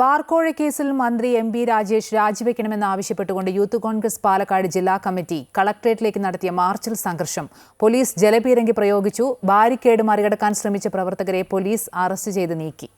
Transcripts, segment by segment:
ബാർക്കോഴ കേസിൽ മന്ത്രി M B Rajesh രാജിവെക്കണമെന്ന് ആവശ്യപ്പെട്ടുകൊണ്ട് യൂത്ത് കോൺഗ്രസ് പാലക്കാട് ജില്ലാ കമ്മിറ്റി കളക്ട്രേറ്റിലേക്ക് നടത്തിയ മാർച്ചിൽ സംഘർഷം. പോലീസ് ജലപീരങ്കി പ്രയോഗിച്ചു. ബാരിക്കേഡ് മറികടക്കാൻ ശ്രമിച്ച പ്രവർത്തകരെ പോലീസ് അറസ്റ്റ് ചെയ്ത് നീക്കി.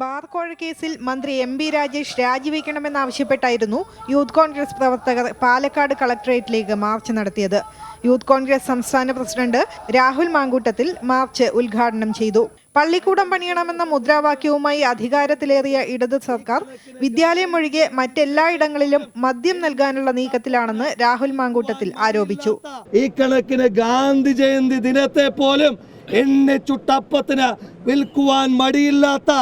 ബാർക്കോഴ കേസിൽ മന്ത്രി എം ബി രാജേഷ് രാജിവെക്കണമെന്നാവശ്യപ്പെട്ടായിരുന്നു യൂത്ത് കോൺഗ്രസ് പ്രവർത്തകർ പാലക്കാട് കളക്ടറേറ്റിലേക്ക് മാർച്ച് നടത്തിയത്. യൂത്ത് കോൺഗ്രസ് സംസ്ഥാന പ്രസിഡന്റ് രാഹുൽ മാങ്കൂട്ടത്തിൽ മാർച്ച് ഉദ്ഘാടനം ചെയ്തു. പള്ളിക്കൂടം പണിയണമെന്ന മുദ്രാവാക്യവുമായി അധികാരത്തിലേറിയ ഇടത് സർക്കാർ വിദ്യാലയം ഒഴികെ മറ്റെല്ലായിടങ്ങളിലും മദ്യം നൽകാനുള്ള നീക്കത്തിലാണെന്ന് രാഹുൽ മാങ്കൂട്ടത്തിൽ ആരോപിച്ചു. ഈ കണക്കിന് ഗാന്ധി ജയന്തി ദിനത്തെ പോലും എണ്ണ ചുട്ടപ്പത്തിന് വിൽക്കുവാൻ മടിയില്ലാത്ത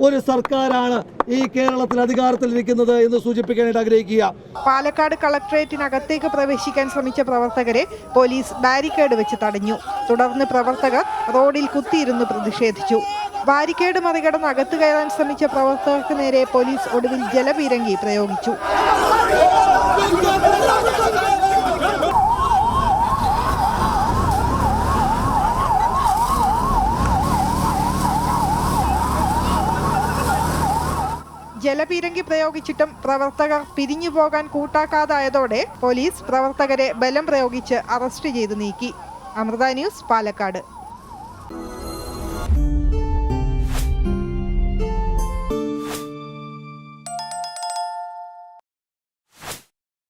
ഒരു സർക്കാരാണ് ഈ കേരളത്തിൽ അധികാരത്തിലിരിക്കുന്നത് എന്ന് സൂചിപ്പിക്കാനായിട്ട് ആഗ്രഹിക്കുക. പാലക്കാട് കളക്ടറേറ്റിനകത്തേക്ക് പ്രവേശിക്കാൻ ശ്രമിച്ച പ്രവർത്തകരെ പോലീസ് ബാരിക്കേഡ് വെച്ച് തടഞ്ഞു. തുടർന്ന് പ്രവർത്തകർ റോഡിൽ കുത്തിയിരുന്ന് പ്രതിഷേധിച്ചു. ബാരിക്കേഡ് മറികടന്ന് അകത്ത് കയറാൻ ശ്രമിച്ച പ്രവർത്തകർക്ക് നേരെ പോലീസ് ഒടുവിൽ ജലപീരങ്കി പ്രയോഗിച്ചു. ജലപീരങ്കി പ്രയോഗിച്ചിട്ടും പ്രവർത്തകർ പിരിഞ്ഞു പോകാൻ കൂട്ടാക്കാതായതോടെ പോലീസ് പ്രവർത്തകരെ ബലം പ്രയോഗിച്ച് അറസ്റ്റ് ചെയ്തു നീക്കി. അമൃത ന്യൂസ് പാലക്കാട്.